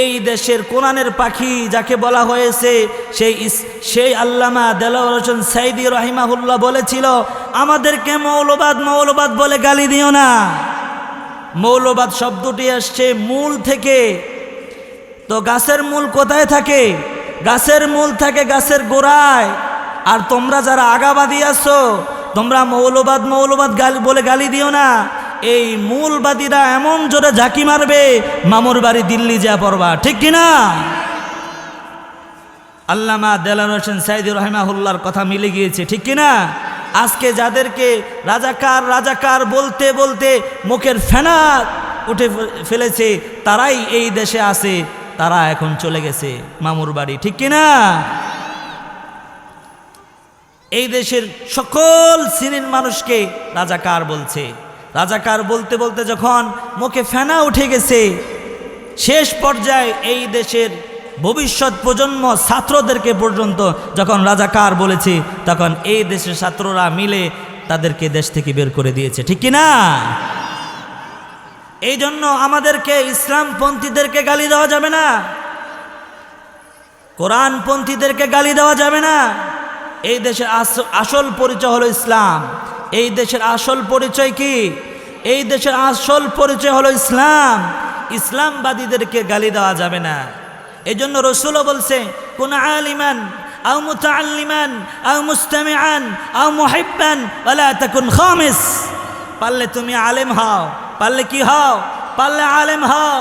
এই দেশের কোরআনের পাখি যাকে বলা হয়েছে, সেই সেই আল্লামা দেলাওয়ার হোসেন সাইদি রহিমাহুল্লাহ বলেছিল, আমাদেরকে মৌলবাদ মৌলবাদ বলে গালি দিও না। মৌলবাদ শব্দটি আসছে মূল থেকে। তো গাছের মূল কোথায় থাকে? গাছের মূল থাকে গাছের গোড়ায়। আর তোমরা যারা আগাবাদী আছো, তোমরা মৌলবাদ মৌলবাদ গালি, বলে গালি দিও না। এই মূলবাদীরা এমন জোরে ঝাঁকি মারবে, মামুর বাড়ি দিল্লি যা পড়বা, ঠিক কিনা? আল্লামা দেলান হোসেন সাইদুর রহমাহুল্লার কথা মিলে গিয়েছে, ঠিক কিনা? আজকে যাদেরকে রাজাকার রাজাকার বলতে বলতে মুখের ফেনা উঠে ফেলেছে, তারাই এই দেশে আছে, তারা এখন চলে গেছে, মামুর বাড়ি, ঠিক কিনা? এই দেশের সকল শ্রেণির মানুষকে রাজাকার বলছে। রাজাকার বলতে বলতে যখন মুখে ফেনা উঠে গেছে, শেষ পর্যায়ে এই দেশের ভবিষ্যৎ প্রজন্ম ছাত্রদেরকে পর্যন্ত যখন রাজাকার বলেছে, তখন এই দেশের ছাত্ররা মিলে তাদেরকে দেশ থেকে বের করে দিয়েছে। ঠিক না এই জন্য আমাদেরকে ইসলামপন্থীদেরকে গালি দেওয়া যাবে না। কোরআনপন্থীদেরকে গালি দেওয়া যাবে না। এই দেশের আস- আসল পরিচয় হলো ইসলাম। এই দেশের আসল পরিচয় কি? এই দেশের আসল পরিচয় হলো ইসলাম। ইসলামবাদীদেরকে গালি দেওয়া যাবে না। এই জন্য রসুলও বলছে, কোন আলিমান, আও মুতাআল্লিমান, আও মুস্তামিআন, আও মুহিব্বান, ওয়ালা তাকুন খামিস। পারলে তুমি আলেম হও, পারলে কি হও? পারলে আলেম হও।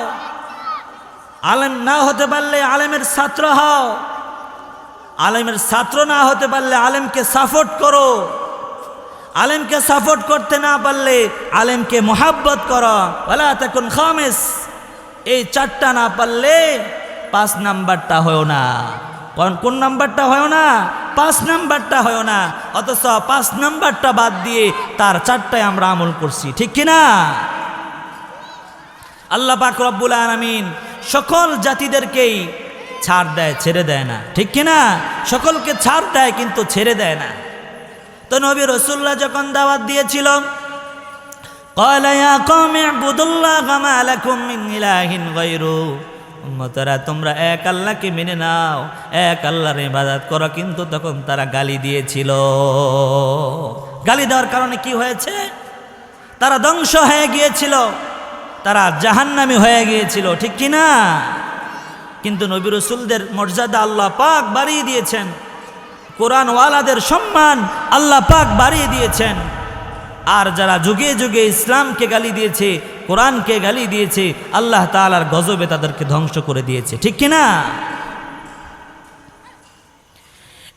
আলেম না হতে পারলে আলেমের ছাত্র হও। আলেমের ছাত্র না হতে পারলে আলেমকে সাপোর্ট করো। আলেমকে সাপোর্ট করতে না পারলে আলেমকে মোহাব্বত করো। বলা তখন এই চারটা না পারলে পাঁচ নাম্বারটা হয় না। কারণ কোন নাম্বারটা হয় না? পাঁচ নাম্বারটা হয় না। অথচ পাঁচ নাম্বারটা বাদ দিয়ে তার চারটায় আমরা আমল করছি। ঠিক কিনা? আল্লাহ পাক রব্বুল আলামিন সকল জাতিদেরকেই ছাড় দেয়, ছেড়ে দেয় না। ঠিক কিনা? সকলকে ছাড় দেয় কিন্তু ছেড়ে দেয় না। তো নবী রসুল্লাহ যখন দাওয়াত দিয়েছিল উম্মতারা, তোমরা এক আল্লাহকে মেনে নাও, এক আল্লাহর ইবাদত করো। কিন্তু তখন তারা গালি দিয়েছিল। গালি দেওয়ার কারণে কি হয়েছে? তারা ধ্বংস হয়ে গিয়েছিল, তারা জাহান্নামি হয়ে গিয়েছিল, ঠিক কিনা? কিন্তু নবী রসুলদের মর্যাদা আল্লাহ পাক বাড়িয়ে দিয়েছেন। কোরআনওয়ালাদের সম্মান আল্লাহ পাক বাড়িয়ে দিয়েছেন। আর যারা যুগে যুগে ইসলামকে গালি দিয়েছে, কোরআনকে গালি দিয়েছে, আল্লাহ তাআলার গজবে তাদেরকে ধ্বংস করে দিয়েছে। ঠিক কি না?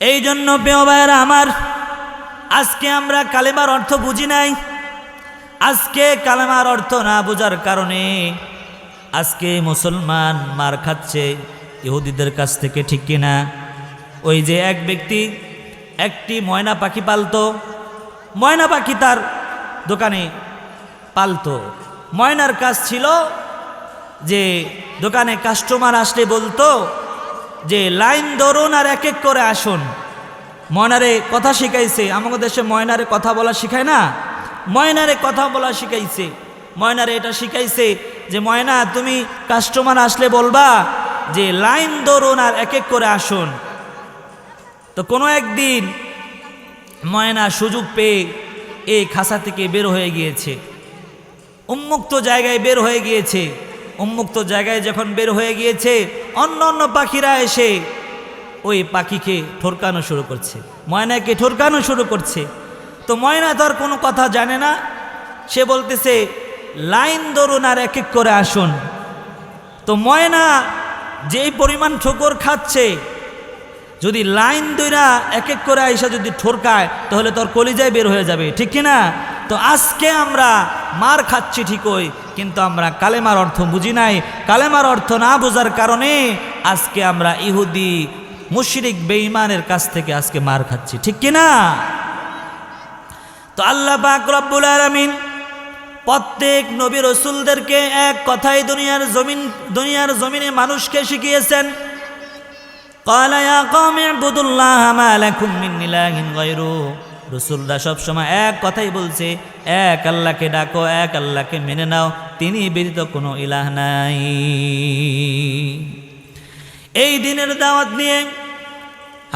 এই জন্য ভাইয়েরা আমার, আজকে আমরা কালেমার অর্থ বুঝি নাই। আজকে কালেমার অর্থ না বোঝার কারণে আজকে মুসলমান মার খাচ্ছে, ইহুদিদের কাছ থেকে, ঠিক কিনা ওই যে এক ব্যক্তি একটি ময়না পাখি পালতো, ময়না পাখি তার দোকানে পালতো। ময়নার কাজ ছিল যে দোকানে কাস্টমার আসলে বলতো যে, লাইন ধরুন আর এক এক করে আসুন। ময়নারে কথা শিখাইছে, আমাদের দেশে ময়নারে কথা বলা শিখায় না। ময়নারে কথা বলা শিখাইছে। ময়নারে এটা শিখাইছে যে, ময়না, তুমি কাস্টমার আসলে বলবা যে, লাইন ধরুন আর এক এক করে আসুন। তো কোনো একদিন ময়না সুযোগ পেয়ে এই খাসা থেকে বের হয়ে গিয়েছে। উন্মুক্ত জায়গায় বের হয়ে গিয়েছে। উন্মুক্ত জায়গায় যখন বের হয়ে গিয়েছে, অন্য অন্য পাখিরা এসে ওই পাখিকে ঠোরকানো শুরু করছে। ময়নাকে ঠোরকানো শুরু করছে। তো ময়না তো আর কোনো কথা জানে না। সে বলতেছে, লাইন ধরুন আর এক এক করে আসুন। তো ময়না যেই পরিমাণ ঠোকর খাচ্ছে যদি লাইন দইরা এক এক করে আইসা যদি ঠোরকায়, তাহলে তোর কলিজায় বের হয়ে যাবে, ঠিক কি না তো আজকে আমরা মার খাচ্ছি ঠিকই, কিন্তু আমরা কালেমার অর্থ বুঝি নাই। কালেমার অর্থ না বোঝার কারণে আজকে আমরা ইহুদি মুশরিক বেঈমানের কাছ থেকে আজকে মার খাচ্ছি, ঠিক কি না তো আল্লাহ পাক রব্বুল আলামিন প্রত্যেক নবী রসুলদেরকে এক কথাই দুনিয়ার জমিন, দুনিয়ার জমিনে মানুষকে শিখিয়েছেন قال يا قوم اعبدوا الله ما لكم من إله غيره রসুলরা সবসময় এক কথাই বলছে এক আল্লাহকে ডাকো এক আল্লাহকে মেনে নাও তিনি ব্যতীত কোনো ইলাহ নাই এই দিনের দাওয়াত নিয়ে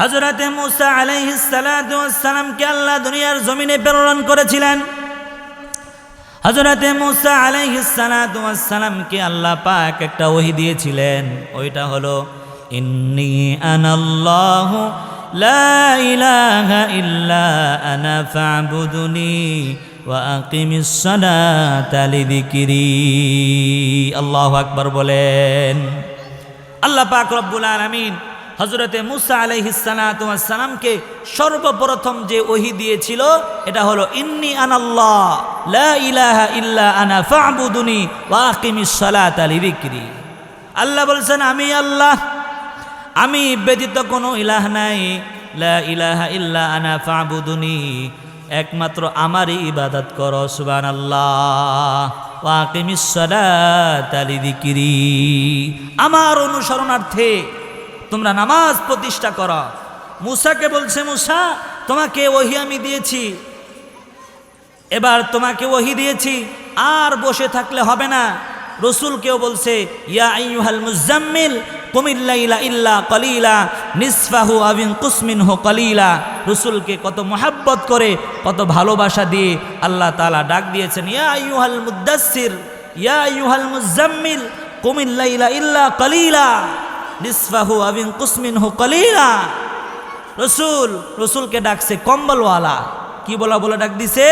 হজরতে মুসা আলাইহিসালামকে আল্লাহ দুনিয়ার জমিনে প্রেরণ করেছিলেন হজরতে মুসা আলাইহিসালামকে আল্লাহ পাক একটা ওহি দিয়েছিলেন ওইটা হলো ইন্নি আনাল্লাহ লা ইলাহা ইল্লা আনা ফাবুদুনি ওয়া আকিমিস সালাতা লিযিকরি। আল্লাহু আকবার বলেন। আল্লাহ পাক হজরতে মুসা আলাইহিসালামকে সর্বপ্রথম যে ওহি দিয়েছিল, এটা হলো, ইন্নি আনাল্লাহ আনা লিযিকরি। আল্লাহ বলছেন, আমি আল্লাহ আমি ব্যতীত কোনো ইলাহ নাই। লা ইলাহা ইল্লা আনা ফাবুদুনি। একমাত্র আমারই ইবাদত করো সালাতা লিযিকরি। আমার অনুসরণার্থে তোমরা নামাজ প্রতিষ্ঠা করো। মুসাকে বলছে, মুসা, তোমাকে ওহি আমি দিয়েছি। এবার তোমাকে ওহি দিয়েছি। আর বসে থাকলে হবে না। রসুলকেও বলছে, ইয়া আইয়ুহাল মুজাম্মিল কুমিল্লাইলা ইল্লা কলিলা, নিসফাহু আবিন কুসমিন হো কলিলা। রসুলকে কত মোহাব্বত করে, কত ভালোবাসা দিয়ে আল্লাহ তালা ডাক দিয়েছেন, ইয়া আইয়ুহাল মুদাসির ইয়া আইয়ুহাল মুজাম্মিল কুমিল্লাইলা ইল্লা কলিলা, নিসফাহু আবিন কুসমিন হো কলিলা। রসুল, রসুলকে ডাকছে কম্বলওয়ালা। কি বলা বলে ডাক দিছে?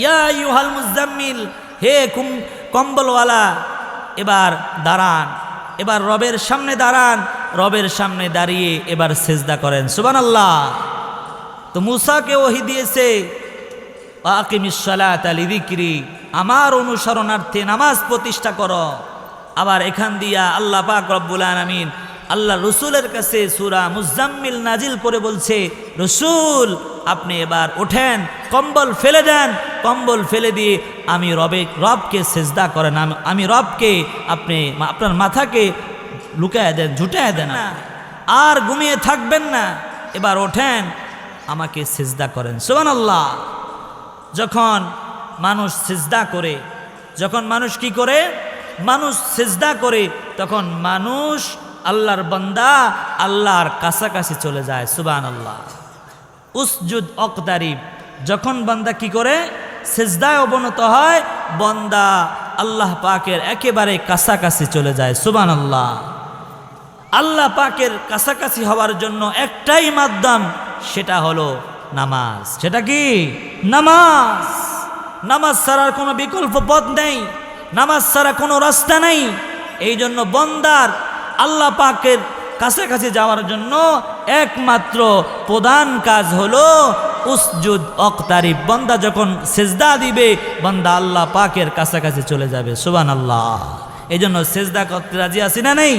ইয়া ইউহাল মুজাম্মিল, হে কুম, কম্বলওয়ালা, এবার দাঁড়ান। এবার রবের সামনে দাঁড়ান। রবের সামনে দাঁড়িয়ে এবার সেজদা করেন। সুবান আল্লাহ তো মুসাকে ওহি দিয়েছে আমার অনুসরণার্থে নামাজ প্রতিষ্ঠা করো। আবার এখান দিয়া আল্লাহ পাক রব্বুল আলমিন আল্লাহ রসুলের কাছে সুরা মুজাম্মিল নাজিল করে বলছে, রসুল, আপনি এবার ওঠেন, কম্বল ফেলে দেন কম্বল ফেলে দিয়ে আমি রবে, রবকে সেজদা করেন। আমি- রবকে আপনি আপনার মাথাকে লুকায় দেন, ঝুটায় দেন আর ঘুমিয়ে থাকবেন না। এবার ওঠেন, আমাকে সেজদা করেন। সোমান আল্লাহ যখন মানুষ সেজদা করে, যখন মানুষ কি করে? মানুষ সেজদা করে, তখন মানুষ আল্লাহর বান্দা আল্লাহর কাছাকাছি চলে যায়। সুবান আল্লাহ উসজুদ অকদারিব যখন বান্দা কি করে? সেজদায় অবনত হয়, বন্দা আল্লাহ পাকের একেবারে কাছাকাছি চলে যায় সুবান আল্লাহ আল্লাহ পাকের কাছাকাছি হওয়ার জন্য একটাই মাধ্যম, সেটা হলো নামাজ। সেটা কি? নামাজ। নামাজ ছাড়ার কোনো বিকল্প পথ নেই, নামাজ ছাড়া কোনো রাস্তা নেই। এই জন্য বন্দার আল্লাহ পাকের কাছাকাছি যাওয়ার জন্য একমাত্র প্রধান কাজ হলো উসজুদ অকতারিফ, বন্দা যখন সেজদা দিবে, বন্দা আল্লাহ পাকের কাছাকাছি চলে যাবে। সুবান আল্লাহ এই জন্য সেজদা করতে রাজি আসি না নেই?